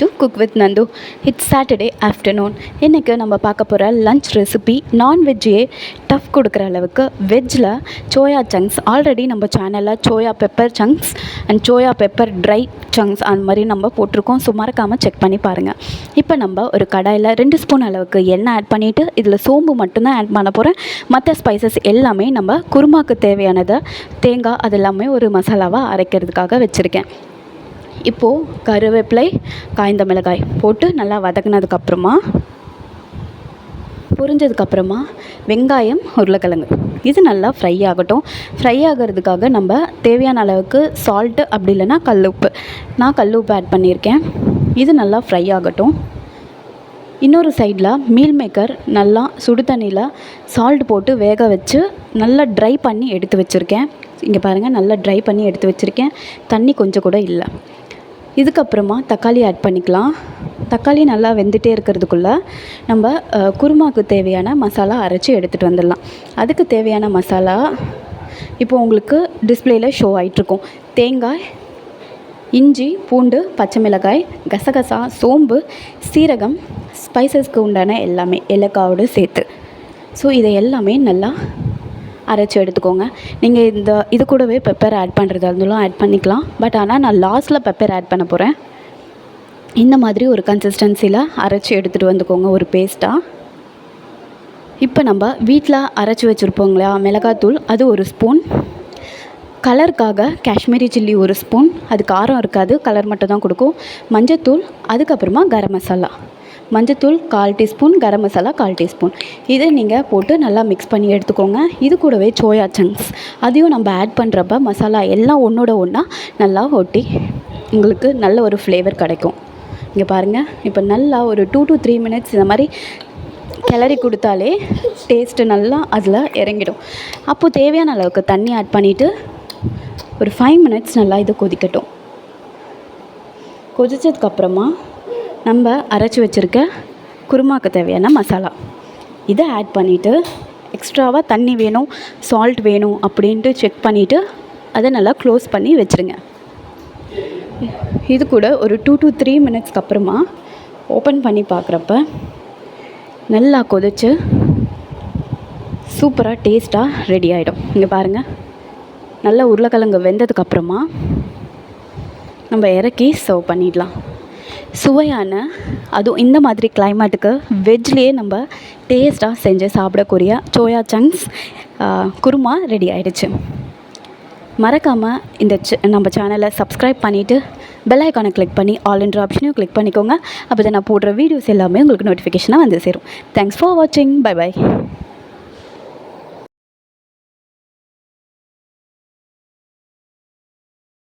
To cook with Nandu it's Saturday afternoon இன்றைக்கி நம்ம பார்க்க போகிற லஞ்ச் ரெசிபி நான்வெஜ்ஜே டஃப் கொடுக்குற அளவுக்கு வெஜ்ஜில் சோயா சங்க்ஸ் ஆல்ரெடி நம்ம சேனலில் soya pepper chunks and soya pepper dry chunks அந்த மாதிரி நம்ம போட்டிருக்கோம். ஸோ மறக்காமல் செக் பண்ணி பாருங்கள் இப்போ நம்ம ஒரு கடாயில் ரெண்டு ஸ்பூன் அளவுக்கு எண்ணெய் ஆட் பண்ணிவிட்டு இதில் சோம்பு மட்டும்தான் ஆட் பண்ண போகிறேன் மற்ற ஸ்பைசஸ் எல்லாமே நம்ம குருமாக்கு தேவையானதை தேங்காய் அது எல்லாமே ஒரு மசாலாவாக அரைக்கிறதுக்காக வச்சுருக்கேன். இப்போது கருவேப்பிலை காய்ந்த மிளகாய் போட்டு நல்லா வதக்குனதுக்கப்புறமா பொரிஞ்சதுக்கப்புறமா வெங்காயம் உருளைக்கிழங்கு. இது நல்லா ஃப்ரை ஆகட்டும். ஃப்ரை ஆகிறதுக்காக நம்ம தேவையான அளவுக்கு சால்ட்டு அப்படி இல்லைன்னா கல் உப்பு நான் கல் உப்பு ஆட் பண்ணியிருக்கேன். இது நல்லா ஃப்ரை ஆகட்டும். இன்னொரு சைடில் மீல் மேக்கர் நல்லா சுடு தண்ணியில் சால்ட் போட்டு வேக வச்சு நல்லா ட்ரை பண்ணி எடுத்து வச்சுருக்கேன். இங்கே பாருங்கள் நல்லா ட்ரை பண்ணி எடுத்து வச்சுருக்கேன். தண்ணி கொஞ்சம் கூட இல்லை. இதுக்கப்புறமா தக்காளி ஆட் பண்ணிக்கலாம். தக்காளி நல்லா வெந்துட்டே இருக்கிறதுக்குள்ளே நம்ம குருமாவுக்கு தேவையான மசாலா அரைச்சி எடுத்துகிட்டு வந்துடலாம். அதுக்கு தேவையான மசாலா இப்போ உங்களுக்கு டிஸ்பிளேயில் ஷோ ஆகிட்ருக்கும் தேங்காய் இஞ்சி பூண்டு பச்சை மிளகாய் கசகசா சோம்பு சீரகம் ஸ்பைசஸ்க்கு உண்டான எல்லாமே ஏலக்காவோடு சேர்த்து. ஸோ இதை எல்லாமே நல்லா அரைச்சி எடுத்துக்கோங்க. நீங்கள் இந்த இது கூடவே பெப்பர் ஆட் பண்ணுறதா இருந்தாலும் ஆட் பண்ணிக்கலாம். பட் ஆனால் நான் லாஸ்ட்டில் பெப்பர் ஆட் பண்ண போகிறேன் இந்த மாதிரி ஒரு கன்சிஸ்டன்சியில் அரைச்சி எடுத்துகிட்டு வந்துக்கோங்க ஒரு பேஸ்ட்டாக இப்போ நம்ம வீட்டில் அரைச்சி வச்சுருப்போம் இல்லையா மிளகாத்தூள் அது ஒரு ஸ்பூன் கலருக்காக காஷ்மீரி சில்லி ஒரு ஸ்பூன் அது காரம் இருக்காது கலர் மட்டும் தான் கொடுக்கும். மஞ்சத்தூள் அதுக்கப்புறமா கரம் மசாலா. மஞ்சத்தூள் கால் டீஸ்பூன் கரம் மசாலா கால் டீஸ்பூன். இதை நீங்கள் போட்டு நல்லா மிக்ஸ் பண்ணி எடுத்துக்கோங்க. இது கூடவே சோயா சங்க்ஸ் அதையும் நம்ம ஆட் பண்ணுறப்ப மசாலா எல்லாம் ஒன்றோட ஒன்றா நல்லா ஒட்டி உங்களுக்கு நல்ல ஒரு ஃப்ளேவர் கிடைக்கும். இங்கே பாருங்கள் இப்போ நல்லா ஒரு டூ டு த்ரீ மினிட்ஸ் இந்த மாதிரி கிளறி கொடுத்தாலே டேஸ்ட்டு நல்லா அதில் இறங்கிடும். அப்போது தேவையான அளவுக்கு தண்ணி ஆட் பண்ணிவிட்டு ஒரு ஃபைவ் மினிட்ஸ் நல்லா இது கொதிக்கட்டும். கொதித்ததுக்கப்புறமா நம்ம அரைச்சி வச்சுருக்க குருமாக்கு தேவையான மசாலா. இதை ஆட் பண்ணிவிட்டு எக்ஸ்ட்ராவாக தண்ணி வேணும் சால்ட் வேணும் அப்படின்ட்டு செக் பண்ணிவிட்டு அதை நல்லா க்ளோஸ் பண்ணி வச்சுருங்க. இது கூட ஒரு டூ டு த்ரீ மினிட்ஸ்க்கு அப்புறமா ஓப்பன் பண்ணி பார்க்குறப்ப நல்லா கொதிச்சு சூப்பராக டேஸ்ட்டாக ரெடி ஆகிடும் இங்கே பாருங்கள் நல்லா உருளைக்கிழங்கு வெந்ததுக்கப்புறமா நம்ம இறக்கி சர்வ் பண்ணிடலாம். சுவையான அதுவும் இந்த மாதிரி கிளைமேட்டுக்கு வெஜ்லேயே நம்ம டேஸ்ட்டாக செஞ்சு சாப்பிடக்கூடிய சோயா சங்க்ஸ் குருமா ரெடி ஆயிடுச்சு. மறக்காமல் இந்த நம்ம சேனலை சப்ஸ்கிரைப் பண்ணிவிட்டு பெல் ஐக்கானை கிளிக் பண்ணி ஆல் என்ற ஆப்ஷனையும் கிளிக் பண்ணிக்கோங்க. அப்போ தான் நான் போடுற வீடியோஸ் எல்லாமே உங்களுக்கு நோட்டிஃபிகேஷனாக வந்து சேரும். தேங்க்ஸ் ஃபார் வாட்சிங் பை பை